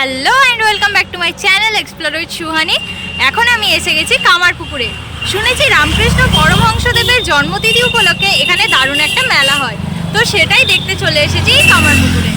Hello and welcome back to my channel explore with Suhani. এখন আমি এসে গেছি কামারপুকুরে। শুনেছি রামকৃষ্ণ পরমহংসদেবের জন্মতিথি উপলক্ষে এখানে দারুণ একটা মেলা হয়। তো সেটাই দেখতে চলে এসেছি কামারপুকুরে।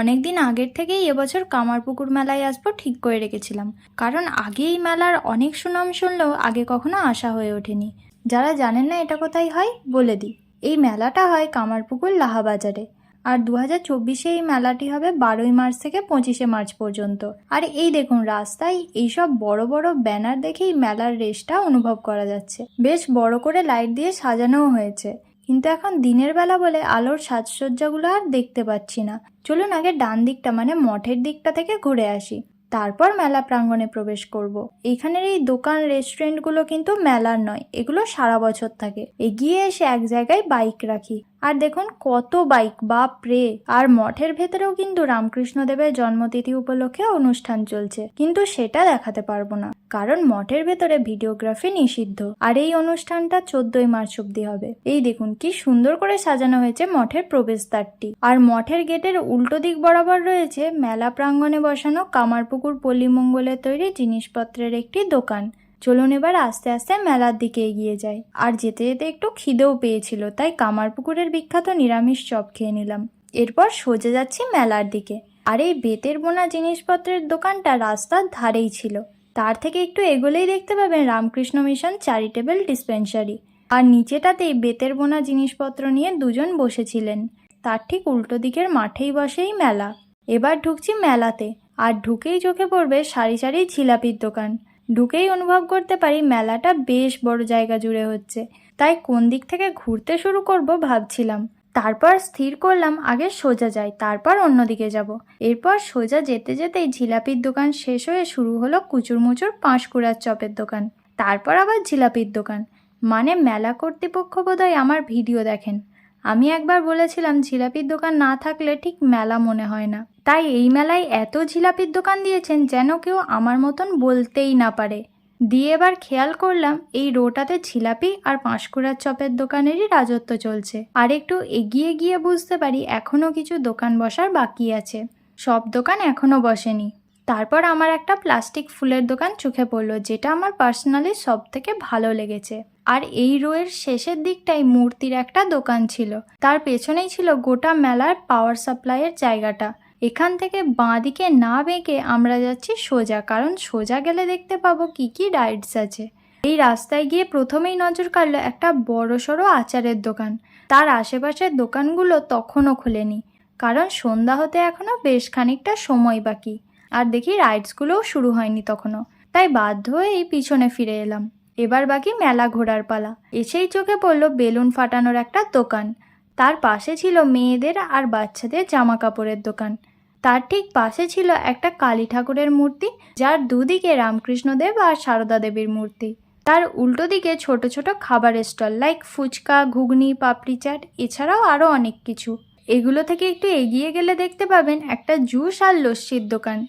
অনেক দিন আগের থেকেই এবছর কামারপুকুর মেলায় আসব ঠিক করে রেখেছিলাম। কারণ আগে এই মেলার অনেক সুনাম শুনলেও আগে কখনো আসা হয়ে ওঠেনি। যারা জানেন না এটা কোথায় হয়, বলে দিই। এই মেলাটা হয় কামারপুকুর লাহাবাজারে। আর দু হাজার চব্বিশে এই মেলাটি হবে বারোই মার্চ থেকে পঁচিশে মার্চ পর্যন্ত। আর এই দেখুন রাস্তায় এইসব বড় বড় ব্যানার দেখেই মেলার রেসটা অনুভব করা যাচ্ছে। বেশ বড় করে লাইট দিয়ে সাজানোও হয়েছে। কিন্তু এখন দিনের বেলা বলে আলোর সাজসজ্জাগুলো আর দেখতে পাচ্ছি না। চলুন আগে ডান দিকটা মানে মঠের দিকটা থেকে ঘুরে আসি। তারপর মেলা প্রাঙ্গণে প্রবেশ করব। এইখানের এই দোকান রেস্টুরেন্টগুলো কিন্তু মেলার নয়, এগুলো সারা বছর থাকে। এগিয়ে এসে এক জায়গায় বাইক রাখি। আর দেখুন কত বাইক বা প্রে আর মঠের ভেতরেও কিন্তু রামকৃষ্ণদেবের জন্মতিথি উপলক্ষে অনুষ্ঠান চলছে। কিন্তু সেটা দেখাতে পারব না, কারণ মঠের ভেতরে ভিডিওগ্রাফি নিষিদ্ধ। আর এই অনুষ্ঠানটা চোদ্দই মার্চ অব্দি হবে। এই দেখুন কি সুন্দর করে সাজানো হয়েছে মঠের প্রবেশদ্বারটি। আর মঠের গেটের উল্টো দিক বরাবর রয়েছে মেলা প্রাঙ্গণে বসানো কামারপুকুর পল্লীমঙ্গলের তৈরি জিনিসপত্রের একটি দোকান। চলুন এবার আস্তে আস্তে মেলার দিকে এগিয়ে যাই। আর যেতে যেতে একটু খিদেও পেয়েছিল, তাই কামারপুকুরের বিখ্যাত নিরামিষ চপ খেয়ে নিলাম। এরপর সোজা যাচ্ছি মেলার দিকে। আর এই বেতের বোনা জিনিসপত্রের দোকানটা রাস্তার ধারেই ছিল। তার থেকে একটু এগোলেই দেখতে পাবেন রামকৃষ্ণ মিশন চ্যারিটেবল ডিসপেন্সারি। আর নিচেটাতেই বেতের বোনা জিনিসপত্র নিয়ে দুজন বসেছিলেন। তার ঠিক উল্টো দিকের মাঠেই বসেই মেলা। এবার ঢুকছি মেলাতে। আর ঢুকেই চোখে পড়বে সারি সারি জিলাপির দোকান। ঢুকেই অনুভব করতে পারি মেলাটা বেশ বড় জায়গা জুড়ে হচ্ছে। তাই কোন দিক থেকে ঘুরতে শুরু করব ভাবছিলাম। তারপর স্থির করলাম, আগে সোজা যাই, তারপর অন্যদিকে যাব। এরপর সোজা যেতে যেতেই জিলাপির দোকান শেষ হয়ে শুরু হলো কুচুরমুচুর পাঁশকুড়ার চপের দোকান। তারপর আবার জিলাপির দোকান। মানে মেলা কর্তৃপক্ষ বোধহয় আমার ভিডিও দেখেন। আমি একবার বলেছিলাম, জিলাপির দোকান না থাকলে ঠিক মেলা মনে হয় না। তাই এই মেলায় এত জিলাপির দোকান দিয়েছেন যেন কেউ আমার মতন বলতেই না পারে। দিয়ে এবার খেয়াল করলাম, এই রোটাতে জিলাপি আর পাঁশকুড়ার চপের দোকানেরই রাজত্ব চলছে। আর একটু এগিয়ে গিয়ে বুঝতে পারি এখনও কিছু দোকান বসার বাকি আছে। সব দোকান এখনও বসেনি। তারপর আমার একটা প্লাস্টিক ফুলের দোকান চোখে পড়ল, যেটা আমার পার্সোনালি সব থেকে ভালো লেগেছে। আর এই রোয়ের শেষের দিকটাই মূর্তির একটা দোকান ছিল। তার পেছনেই ছিল গোটা মেলার পাওয়ার সাপ্লাইয়ের জায়গাটা। এখান থেকে বাঁ দিকে না বেঁকে আমরা যাচ্ছি সোজা, কারণ সোজা গেলে দেখতে পাবো কি কি রাইডস আছে। এই রাস্তায় গিয়ে প্রথমেই নজর কাড়লো একটা বড় সড়ো আচারের দোকান। তার আশেপাশের দোকানগুলো তখনও খোলেনি, কারণ সন্ধ্যা হতে এখনও বেশ খানিকটা সময় বাকি। আর দেখি রাইডসগুলোও শুরু হয়নি তখনও। তাই বাধ্য হয়ে এই পিছনে ফিরে এলাম। এবার বাকি মেলা ঘোরার পালা। এসেই চোখে পড়ল বেলুন ফাটানোর একটা দোকান। তার পাশে ছিল মেয়েদের আর বাচ্চাদের জামা কাপড়ের দোকান। তার ঠিক পাশে ছিল একটা কালী ঠাকুরের মূর্তি, যার দুদিকে রামকৃষ্ণদেব আর সারদা দেবীর মূর্তি। তার উল্টো দিকে ছোট ছোট খাবারের স্টল লাইক ফুচকা, ঘুগনি, পাপড়ি চাট, এছাড়াও আরও অনেক কিছু। এগুলো থেকে একটু এগিয়ে গেলে দেখতে পাবেন একটা জুস আর লস্যির দোকান।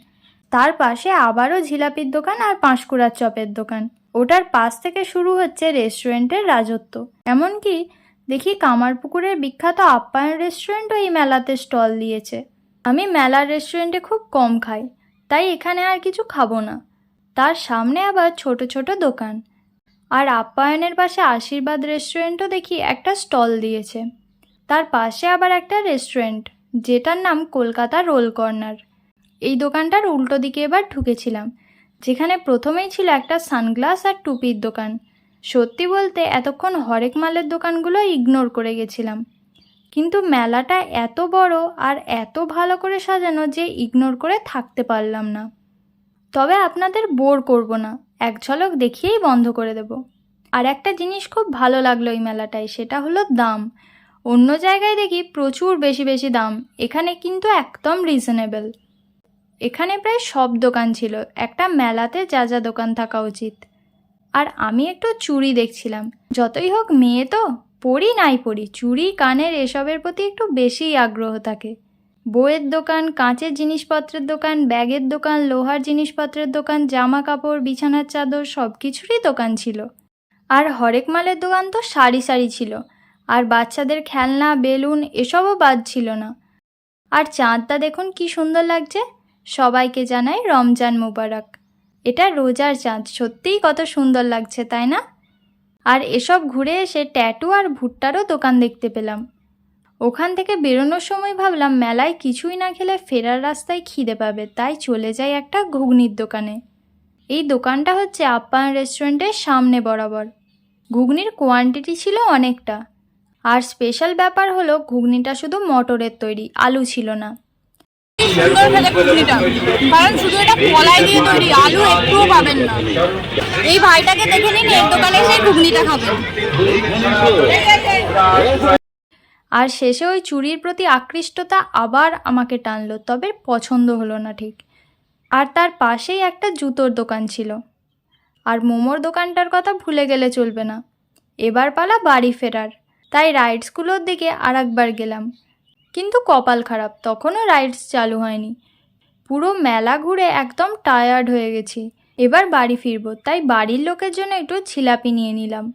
তার পাশে আবারও জিলাপির দোকান আর পাঁশকুড়ার চপের দোকান। ওটার পাশ থেকে শুরু হচ্ছে রেস্টুরেন্টের রাজত্ব। এমনকি দেখি কামারপুকুরের বিখ্যাত আপ্যায়ন রেস্টুরেন্টও এই মেলাতে স্টল দিয়েছে। আমি মেলার রেস্টুরেন্টে খুব কম খাই, তাই এখানে আর কিছু খাব না। তার সামনে আবার ছোট ছোট দোকান। আর আপ্যায়নের পাশে আশীর্বাদ রেস্টুরেন্টও দেখি একটা স্টল দিয়েছে। তার পাশে আবার একটা রেস্টুরেন্ট, যেটার নাম কলকাতা রোল কর্নার। এই দোকানটার উল্টো দিকে এবার ঢুকেছিলাম। যেখানে প্রথমেই ছিল একটা সানগ্লাস আর টুপির দোকান। সত্যি বলতে এতক্ষণ হরেক মালের দোকানগুলো ইগনোর করে গেছিলাম। কিন্তু মেলাটা এত বড় আর এত ভালো করে সাজানো যে ইগনোর করে থাকতে পারলাম না। তবে আপনাদের বোর করব না, এক ঝলক দেখিয়েই বন্ধ করে দেব। আর একটা জিনিস খুব ভালো লাগল এই মেলাটায়, সেটা হলো দাম। অন্য জায়গায় দেখি প্রচুর বেশি বেশি দাম, এখানে কিন্তু একদম রিজনেবল এখানে প্রায় সব দোকান ছিল। একটা মেলাতে যা যা দোকান থাকা উচিত। আর আমি একটু চুড়ি দেখছিলাম। যতই হোক মেয়ে তো পড়ি নাই পড়ি চুড়ি, কানের এসবের প্রতি একটু বেশিই আগ্রহ থাকে। বইয়ের দোকান, কাঁচের জিনিসপত্রের দোকান, ব্যাগের দোকান, লোহার জিনিসপত্রের দোকান জামা কাপড় বিছানার চাদর সব কিছুরই দোকান ছিল। আর হরেক মালের দোকান তো সারি সারি ছিল। আর বাচ্চাদের খেলনা, বেলুন এসবও বাদ ছিল না। আর চাঁদটা দেখুন কি সুন্দর লাগছে। সবাইকে জানাই রমজান মুবারক। এটা রোজার চাঁদ। সত্যিই কত সুন্দর লাগছে, তাই না? আর এসব ঘুরে এসে ট্যাটু আর ভুট্টারও দোকান দেখতে পেলাম। ওখান থেকে বেরোনোর সময় ভাবলাম, মেলায় কিছুই না খেলে ফেরার রাস্তায় খিদে পাবে, তাই চলে যাই একটা ঘুগনির দোকানে। এই দোকানটা হচ্ছে আপ্যায়ন রেস্টুরেন্টের সামনে বরাবর। ঘুগনির কোয়ান্টিটি ছিল অনেকটা। আর স্পেশাল ব্যাপার হলো, ঘুগনিটা শুধু মটরের তৈরি, আলু ছিল না। সুন্দর কারণ শুধু এটা কলাই দিয়ে তৈরি, আলু একটুও পাবেন না। এই ভাইটাকে দেখে নিন, এর দোকানে এসে ঘুগনিটা খাবেন আর শেষে ওই চুরির প্রতি আকৃষ্টতা আবার আমাকে টানলো, তবে পছন্দ হলো না ঠিক। আর তার পাশেই একটা জুতোর দোকান ছিল। আর মোমোর দোকানটার কথা ভুলে গেলে চলবে না। এবার পালা বাড়ি ফেরার। তাই রাইডসগুলোর দিকে আর একবার গেলাম। কিন্তু কপাল খারাপ, তখনও রাইডস চালু হয়নি। পুরো মেলা ঘুরে একদম টায়ার্ড হয়ে গেছি। এবার বাড়ি ফিরবো, তাই বাড়ির লোকের জন্য একটু ছিলাপি নিয়ে নিলাম।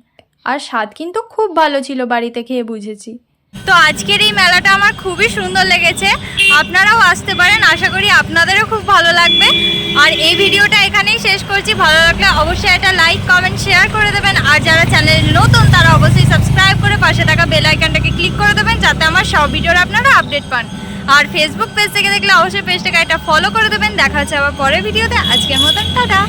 আর স্বাদ কিন্তু খুব ভালো ছিল বাড়িতে খেয়ে বুঝেছি। তো আজকের এই মেলাটা আমার খুবই সুন্দর লেগেছে। আপনারাও আসতে পারেন, আশা করি আপনাদেরও খুব ভালো লাগবে। আর এই ভিডিওটা এখানেই শেষ করছি। ভালো লাগলে অবশ্যই একটা লাইক কমেন্ট শেয়ার করে দেবেন। আর যারা চ্যানেল নতুন তারা অবশ্যই সাবস্ক্রাইব করে পাশে থাকা বেল আইকনটাকে ক্লিক করে দেবেন, যাতে আমার সব ভিডিওর আপনারা আপডেট পান। আর ফেসবুক পেজ থেকে দেখলে অবশ্যই পেজটাকে একটা ফলো করে দেবেন। দেখা হচ্ছে আবার পরের ভিডিওতে আজকের মতন, টাটা!